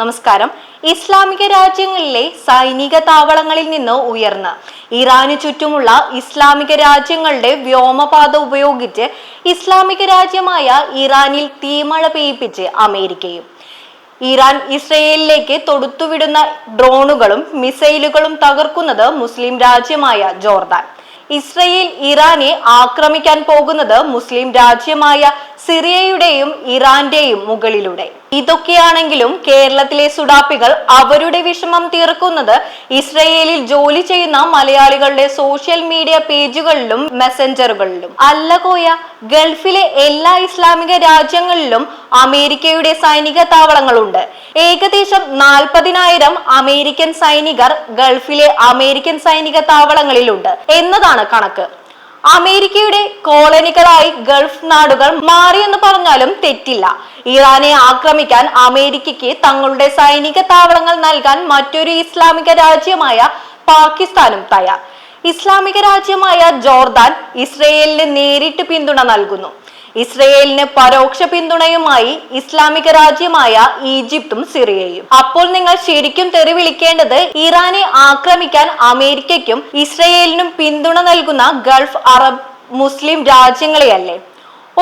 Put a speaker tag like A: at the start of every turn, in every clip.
A: നമസ്കാരം. ഇസ്ലാമിക രാജ്യങ്ങളിലെ സൈനിക താവളങ്ങളിൽ നിന്ന് ഉയർന്ന് ഇറാന് ചുറ്റുമുള്ള ഇസ്ലാമിക രാജ്യങ്ങളുടെ വ്യോമപാത ഉപയോഗിച്ച് ഇസ്ലാമിക രാജ്യമായ ഇറാനിൽ തീമഴ പെയ്യിപ്പിച്ച് അമേരിക്കയും ഇറാൻ ഇസ്രയേലിലേക്ക് തൊടുത്തുവിടുന്ന ഡ്രോണുകളും മിസൈലുകളും തകർക്കുന്നത് മുസ്ലിം രാജ്യമായ ജോർദാൻ. ഇസ്രയേൽ ഇറാനെ ആക്രമിക്കാൻ പോകുന്നത് മുസ്ലിം രാജ്യമായ സിറിയയുടെയും ഇറാന്റെയും മുകളിലൂടെ. ഇതൊക്കെയാണെങ്കിലും കേരളത്തിലെ സുഡാപ്പികൾ അവരുടെ വിഷമം തീർക്കുന്നത് ഇസ്രയേലിൽ ജോലി ചെയ്യുന്ന മലയാളികളുടെ സോഷ്യൽ മീഡിയ പേജുകളിലും മെസ്സഞ്ചറുകളിലും. അല്ല കോയ ഗൾഫിലെ എല്ലാ ഇസ്ലാമിക രാജ്യങ്ങളിലും അമേരിക്കയുടെ സൈനിക താവളങ്ങളുണ്ട്. ഏകദേശം നാൽപ്പതിനായിരം അമേരിക്കൻ സൈനികർ ഗൾഫിലെ അമേരിക്കൻ സൈനിക താവളങ്ങളിലുണ്ട് എന്നതാണ് കണക്ക്. അമേരിക്കയുടെ കോളനികളായി ഗൾഫ് നാടുകൾ മാറിയെന്ന് പറഞ്ഞാലും തെറ്റില്ല. ഇറാനെ ആക്രമിക്കാൻ അമേരിക്കയ്ക്ക് തങ്ങളുടെ സൈനിക താവളങ്ങൾ നൽകാൻ മറ്റൊരു ഇസ്ലാമിക രാജ്യമായ പാകിസ്ഥാനും തയ്യാർ. ഇസ്ലാമിക രാജ്യമായ ജോർദാൻ ഇസ്രയേലിന് നേരിട്ട് പിന്തുണ നൽകുന്നു. ഇസ്രയേലിന് പരോക്ഷ പിന്തുണയുമായി ഇസ്ലാമിക രാജ്യമായ ഈജിപ്തും സിറിയയും. അപ്പോൾ നിങ്ങൾ ശരിക്കും തെറിവിളിക്കേണ്ടത് ഇറാനെ ആക്രമിക്കാൻ അമേരിക്കയ്ക്കും ഇസ്രയേലിനും പിന്തുണ നൽകുന്ന ഗൾഫ് അറബ് മുസ്ലിം രാജ്യങ്ങളെയല്ലേ?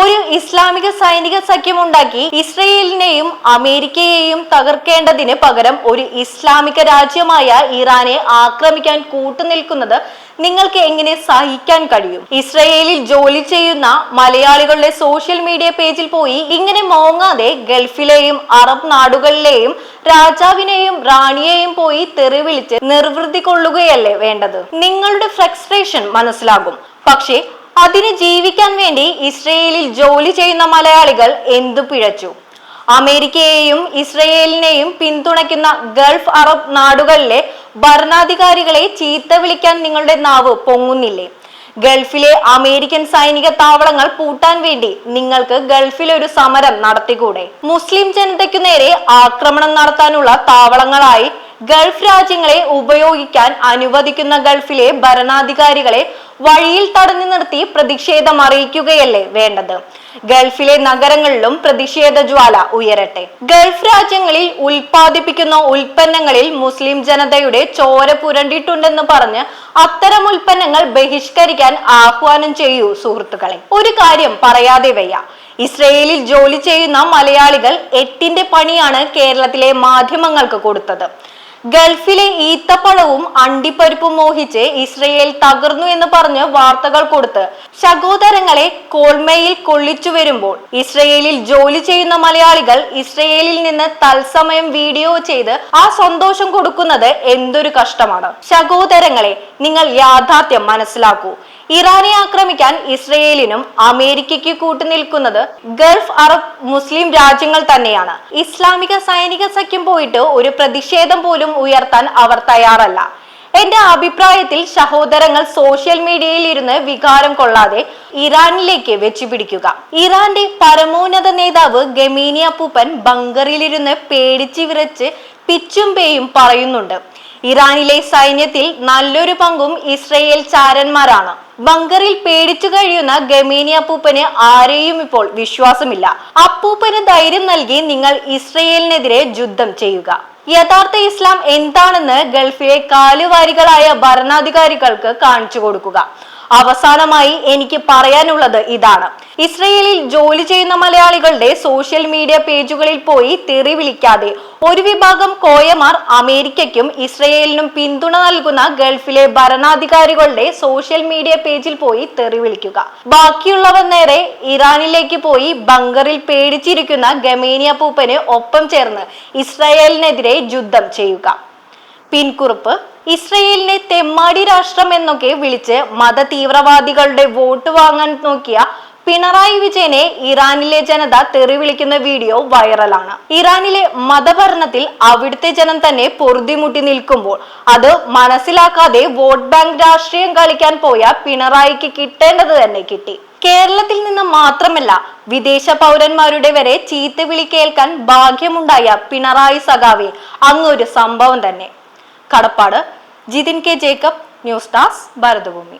A: ഒരു ഇസ്ലാമിക സൈനിക സഖ്യം ഉണ്ടാക്കി ഇസ്രയേലിനെയും അമേരിക്കയെയും തകർക്കേണ്ടതിന് പകരം ഒരു ഇസ്ലാമിക രാജ്യമായ ഇറാനെ ആക്രമിക്കാൻ കൂട്ടുനിൽക്കുന്നത് നിങ്ങൾക്ക് എങ്ങനെ സഹിക്കാൻ കഴിയും? ഇസ്രയേലിൽ ജോലി ചെയ്യുന്ന മലയാളികളുടെ സോഷ്യൽ മീഡിയ പേജിൽ പോയി ഇങ്ങനെ മോങ്ങാതെ ഗൾഫിലെയും അറബ് നാടുകളിലെയും രാജാവിനെയും റാണിയെയും പോയി തെറിവിളിച്ച് നിർവൃതി കൊള്ളുകയല്ലേ വേണ്ടത്? നിങ്ങളുടെ ഫ്രസ്ട്രേഷൻ മനസ്സിലാകും. പക്ഷേ അതിന് ജീവിക്കാൻ വേണ്ടി ഇസ്രയേലിൽ ജോലി ചെയ്യുന്ന മലയാളികൾ എന്തു പിഴച്ചു? അമേരിക്കയെയും ഇസ്രയേലിനെയും പിന്തുണയ്ക്കുന്ന ഗൾഫ് അറബ് നാടുകളിലെ ഭരണാധികാരികളെ ചീത്ത വിളിക്കാൻ നിങ്ങളുടെ നാവ് പൊങ്ങുന്നില്ലേ? ഗൾഫിലെ അമേരിക്കൻ സൈനിക താവളങ്ങൾ പൂട്ടാൻ വേണ്ടി നിങ്ങൾക്ക് ഗൾഫിൽ ഒരു സമരം നടത്തിക്കൂടെ? മുസ്ലിം ജനതയ്ക്കു നേരെ ആക്രമണം നടത്താനുള്ള താവളങ്ങളായി ഗൾഫ് രാജ്യങ്ങളെ ഉപയോഗിക്കാൻ അനുവദിക്കുന്ന ഗൾഫിലെ ഭരണാധികാരികളെ വഴിയിൽ തടഞ്ഞു നിർത്തി പ്രതിഷേധം അറിയിക്കുകയല്ലേ വേണ്ടത്? ഗൾഫിലെ നഗരങ്ങളിലും പ്രതിഷേധ ജ്വാല ഉയരട്ടെ. ഗൾഫ് രാജ്യങ്ങളിൽ ഉൽപ്പാദിപ്പിക്കുന്ന ഉൽപ്പന്നങ്ങളിൽ മുസ്ലിം ജനതയുടെ ചോര പുരണ്ടിട്ടുണ്ടെന്ന് പറഞ്ഞ് അത്തരം ഉൽപ്പന്നങ്ങൾ ബഹിഷ്കരിക്കാൻ ആഹ്വാനം ചെയ്യൂ സുഹൃത്തുക്കളെ. ഒരു കാര്യം പറയാതെ വയ്യ. ഇസ്രയേലിൽ ജോലി ചെയ്യുന്ന മലയാളികൾ എട്ടിന്റെ പണിയാണ് കേരളത്തിലെ മാധ്യമങ്ങൾക്ക് കൊടുത്തത്. ഗൾഫിലെ ഈത്തപ്പഴവും അണ്ടിപ്പരിപ്പും മോഹിച്ച് ഇസ്രയേൽ തകർന്നു എന്ന് പറഞ്ഞ് വാർത്തകൾ കൊടുത്ത് സഹോദരങ്ങളെ കോൾമയിൽ കൊള്ളിച്ചു വരുമ്പോൾ ഇസ്രയേലിൽ ജോലി ചെയ്യുന്ന മലയാളികൾ ഇസ്രയേലിൽ നിന്ന് തത്സമയം വീഡിയോ ചെയ്ത് ആ സന്തോഷം കൊടുക്കുന്നത് എന്തൊരു കഷ്ടമാണ്. സഹോദരങ്ങളെ നിങ്ങൾ യാഥാർത്ഥ്യം മനസ്സിലാക്കൂ. ഇറാനെ ആക്രമിക്കാൻ ഇസ്രയേലിനും അമേരിക്കയ്ക്ക് കൂട്ടുനിൽക്കുന്നത് ഗൾഫ് അറബ് മുസ്ലിം രാജ്യങ്ങൾ തന്നെയാണ്. ഇസ്ലാമിക സൈനിക സഖ്യം പോയിട്ട് ഒരു പ്രതിഷേധം പോലും ഉയർത്താൻ അവർ തയ്യാറല്ല. എന്റെ അഭിപ്രായത്തിൽ സഹോദരങ്ങൾ സോഷ്യൽ മീഡിയയിൽ ഇരുന്ന് വികാരം കൊള്ളാതെ ഇറാനിലേക്ക് വെച്ചുപിടിക്കുക. ഇറാന്റെ പരമോന്നത നേതാവ് ഗമീനി അപ്പൂപ്പൻ ബങ്കറിലിരുന്ന് പേടിച്ചു വിറച്ച് പിച്ചും പേയും പറയുന്നുണ്ട്. ഇറാനിലെ സൈന്യത്തിൽ നല്ലൊരു പങ്കും ഇസ്രയേൽ ചാരന്മാരാണ്. ബങ്കറിൽ പേടിച്ചു കഴിയുന്ന ഗമീനിയ അപ്പൂപ്പന് ആരെയും ഇപ്പോൾ വിശ്വാസമില്ല. അപ്പൂപ്പന് ധൈര്യം നൽകി നിങ്ങൾ ഇസ്രയേലിനെതിരെ യുദ്ധം ചെയ്യുക. യഥാർത്ഥ ഇസ്ലാം എന്താണെന്ന് ഗൾഫിലെ കാലുവാരികളായ ഭരണാധികാരികൾക്ക് കാണിച്ചു കൊടുക്കുക. അവസാനമായി എനിക്ക് പറയാനുള്ളത് ഇതാണ്. ഇസ്രയേലിൽ ജോലി ചെയ്യുന്ന മലയാളികളുടെ സോഷ്യൽ മീഡിയ പേജുകളിൽ പോയി തെറി വിളിക്കാതെ ഒരു വിഭാഗം കോയമാർ അമേരിക്കയ്ക്കും ഇസ്രയേലിനും പിന്തുണ നൽകുന്ന ഗൾഫിലെ ഭരണാധികാരികളുടെ സോഷ്യൽ മീഡിയ പേജിൽ പോയി തെറി വിളിക്കുക. ബാക്കിയുള്ളവർ നേരെ ഇറാനിലേക്ക് പോയി ബങ്കറിൽ പേടിച്ചിരിക്കുന്ന ഗമേനിയ പൂപ്പന് ഒപ്പം ചേർന്ന് ഇസ്രയേലിനെതിരെ യുദ്ധം ചെയ്യുക. പിൻകുറിപ്പ് ഇസ്രയേലിനെ തെമ്മാടി രാഷ്ട്രം എന്നൊക്കെ വിളിച്ച് മത തീവ്രവാദികളുടെ വോട്ട് വാങ്ങാൻ നോക്കിയ പിണറായി വിജയനെ ഇറാനിലെ ജനത തെറി വിളിക്കുന്ന വീഡിയോ വൈറലാണ്. ഇറാനിലെ മതഭരണത്തിൽ അവിടുത്തെ ജനം തന്നെ പൊറുതിമുട്ടി നിൽക്കുമ്പോൾ അത് മനസ്സിലാക്കാതെ വോട്ട് ബാങ്ക് രാഷ്ട്രീയം കളിക്കാൻ പോയ പിണറായിക്ക് കിട്ടേണ്ടത് തന്നെ കിട്ടി. കേരളത്തിൽ നിന്ന് മാത്രമല്ല വിദേശ പൗരന്മാരുടെ വരെ ചീത്ത വിളി കേൾക്കാൻ ഭാഗ്യമുണ്ടായ പിണറായി സഖാവെ അങ്ങൊരു സംഭവം തന്നെ. കടപ്പാട്. ജിതിൻ കെ ജേക്കബ് ന്യൂസ് ഡാസ് ഭാരതഭൂമി.